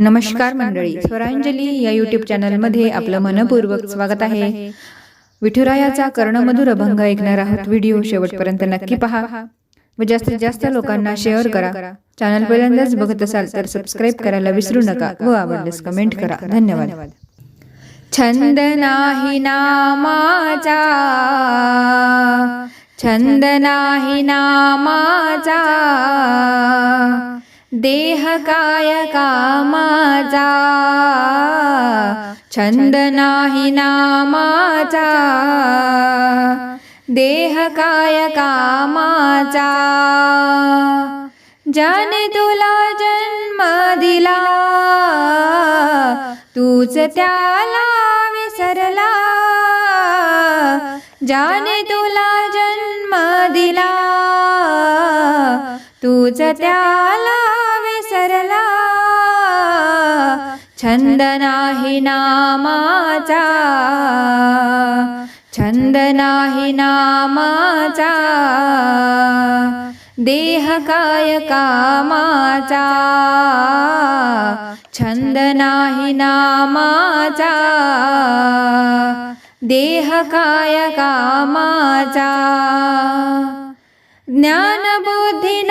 नमस्कार मंडळी स्वरांजली या युट्यूब चॅनलमध्ये आपलं मनपूर्वक स्वागत आहे. विठुरायाचा कर्णमधुर अभंग ऐकणार आहोत. व्हिडिओ शेवटपर्यंत नक्की पहा. व जास्तीत जास्त लोकांना शेअर करा. चॅनल पहिल्यांदाच बघत असाल तर सबस्क्राईब करायला विसरू नका व आवडल्यास कमेंट करा. धन्यवाद. छंद नाही नामाचा. छंद नाही नामाचा. देह काय कामाचा छंद नाही नामाचा देह काय कामाचा ज्याने तुला जन्म दिला तूच त्याला विसरला. ज्याने तुला जन्म दिला तूच त्याला विसरला छंद नाही नामाचा। छंद नाही नामाचा। देह काय कामाचा। छंद नाही नामाचा। देह काय कामाचा। ज्ञानबुद्धी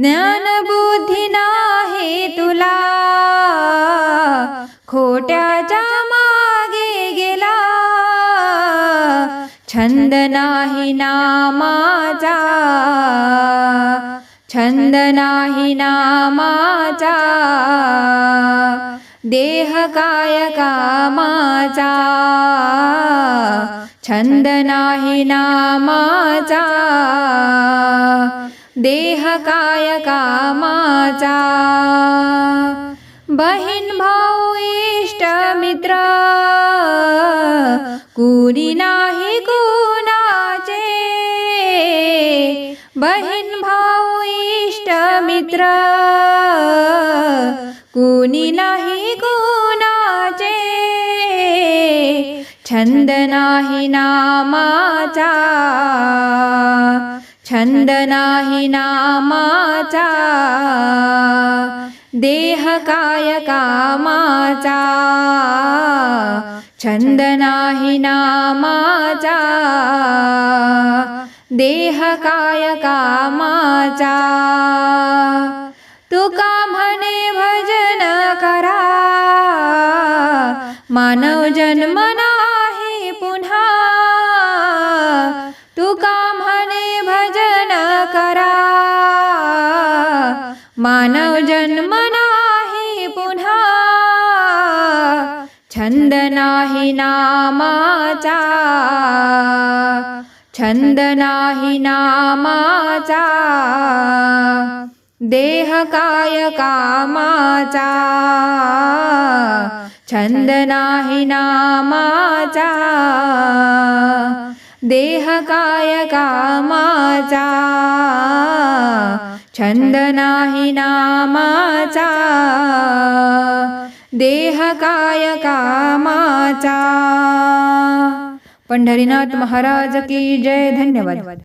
ज्ञान बुद्धी नाही तुला. खोट्याच्या मागे गेला. छंद नाही नामाचा छंद नाही नामाचा देह काय कामाचा. छंद नाही नामाचा देह काय कामाचा बहीण भाऊ इष्ट मित्र. कुणी नाही कुणाचे. बहीण भाऊ इष्ट मित्र. कुणी नाही कुणाचे. छंद नाही नामाचा. छंद नाही नामाचा देह काय कामाचा छंद नाही नामाचा देह काय कामाचा तुका म्हणे भजन करा? मानव जन्म मानव जन्म नाही पुन्हा. छंद नाही नामाचा. छंद नाही नामाचा. देह काय कामाचा. छंद नाही नामाचा. देह काय कामाचा. छंद नाही नामाचा देह काय कामाचा पंढरीनाथ महाराज की जय धन्यवाद।